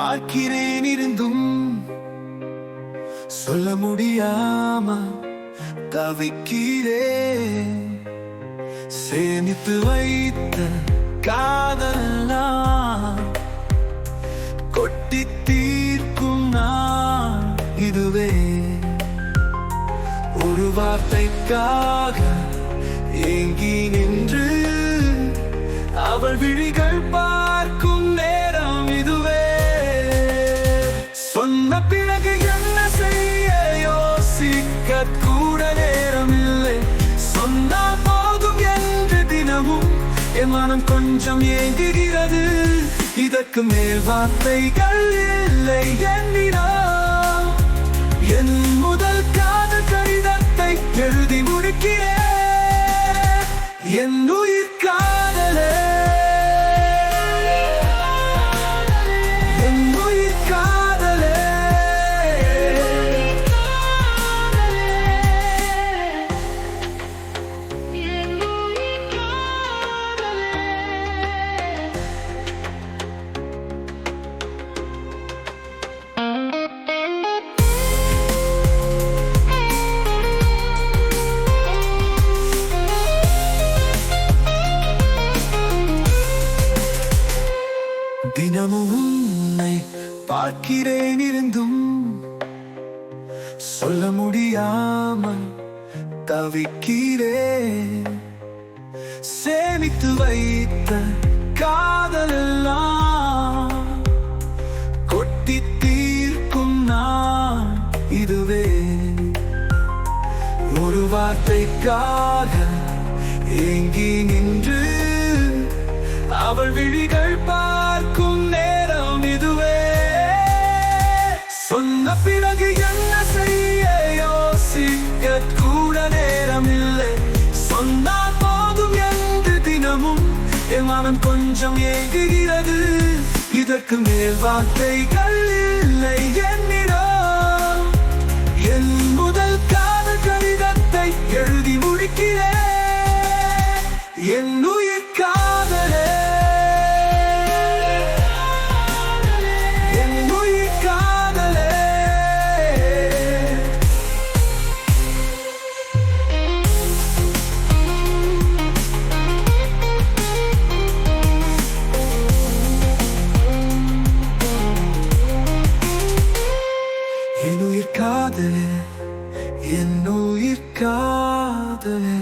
பார்க்கிறேன் இருந்தும் சொல்ல முடியாம தவிக்கிறேன் சேமித்து வைத்த காதலாம் கொட்டி தீர்க்கும் நான் இதுவே. ஒரு வார்த்தைக்காக கூட நேரம் இல்லை சொன்னால் போதும் என்று தினமும் என் மனம் கொஞ்சம் ஏங்குகிறது. இதற்கு மேல் வார்த்தைகள் இல்லை. என் தினமும் உன்னை பார்க்கிறேன் இருந்தும் சொல்ல முடியாமல் தவிக்கிறேன் சேமித்து வைத்த காதலெல்லாம் கொட்டி தீர்க்கும் நான் இதுவே. ஒரு வார்த்தைக்காக ஏங்கி நின்று அவள் விழிகள் பார்க்கும் மனம் கொஞ்சம் ஏங்குகிறது. இதற்கு மேல் வார்த்தைகள் காதலே என் உயிர் காதலே